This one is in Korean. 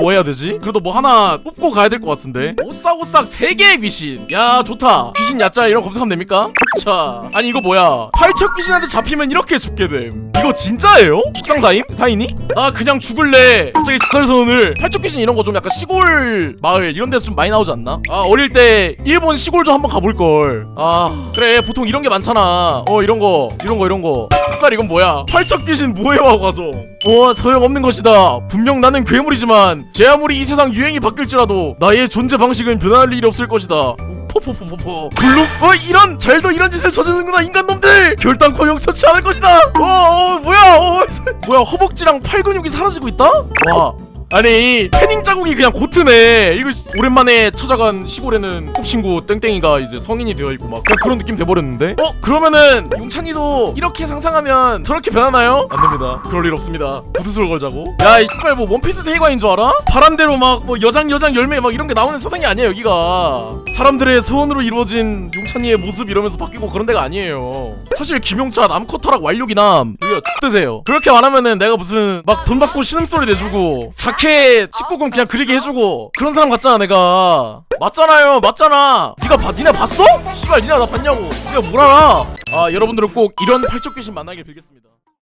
뭐 해야 되지? 그래도 뭐 하나 뽑고 가야 될 것 같은데 오싹오싹 세개의 귀신 야 좋다 귀신 야짜 이런 거 검색하면 됩니까? 자 아니 이거 뭐야? 팔척 귀신한테 잡히면 이렇게 죽게 됨. 이거 진짜예요? 육상사임? 사인이? 나 그냥 죽을래. 갑자기 작살선을 팔척 귀신 이런 거 좀 약간 시골 마을 이런 데서 좀 많이 나오지 않나? 아 어릴 때 일본 시골 좀 한번 가볼걸. 아 그래 보통 이런 게 많잖아. 어 이런 거 이런 거 이런 거. 색깔 이건 뭐야? 팔척 귀신 뭐해 와 가죠 어 소용없는 것이다. 분명 나는 괴물이지만 제 아무리 이 세상 유행이 바뀔지라도 나의 존재 방식은 변할 일이 없을 것이다 포포포포포. 굴룩 어 이런 잘도 이런 짓을 저지르는구나 인간놈들! 결단코 용서치 않을 것이다! 어, 어 뭐야 어 뭐야 허벅지랑 팔 근육이 사라지고 있다? 와 아니 태닝 자국이 그냥 고트네. 이거 씨, 오랜만에 찾아간 시골에는 꼽친구 땡땡이가 이제 성인이 되어 있고 막 그런 느낌 돼버렸는데? 어 그러면은 용찬이도 이렇게 상상하면 저렇게 변하나요? 안 됩니다. 그럴 일 없습니다. 구두술 걸자고. 야이 씨발 뭐 원피스 세계관인 줄 알아? 바람대로 막 뭐 여장 여장 열매 막 이런 게 나오는 세상이 아니야 여기가. 사람들의 소원으로 이루어진 용찬이의 모습 이러면서 바뀌고 그런 데가 아니에요. 사실 김용찬 암컷 타락 완료기남 여기가 X드세요. 그렇게 말하면은 내가 무슨 막 돈 받고 신음소리 내주고 자켓 19금 그냥 그리게 해주고 그런 사람 같잖아 내가. 맞잖아요 맞잖아. 네가 봐 니네 봤어? 씨발 니네 나 봤냐고. 니가 뭘 알아? 아 여러분들은 꼭 이런 팔적 귀신 만나길 빌겠습니다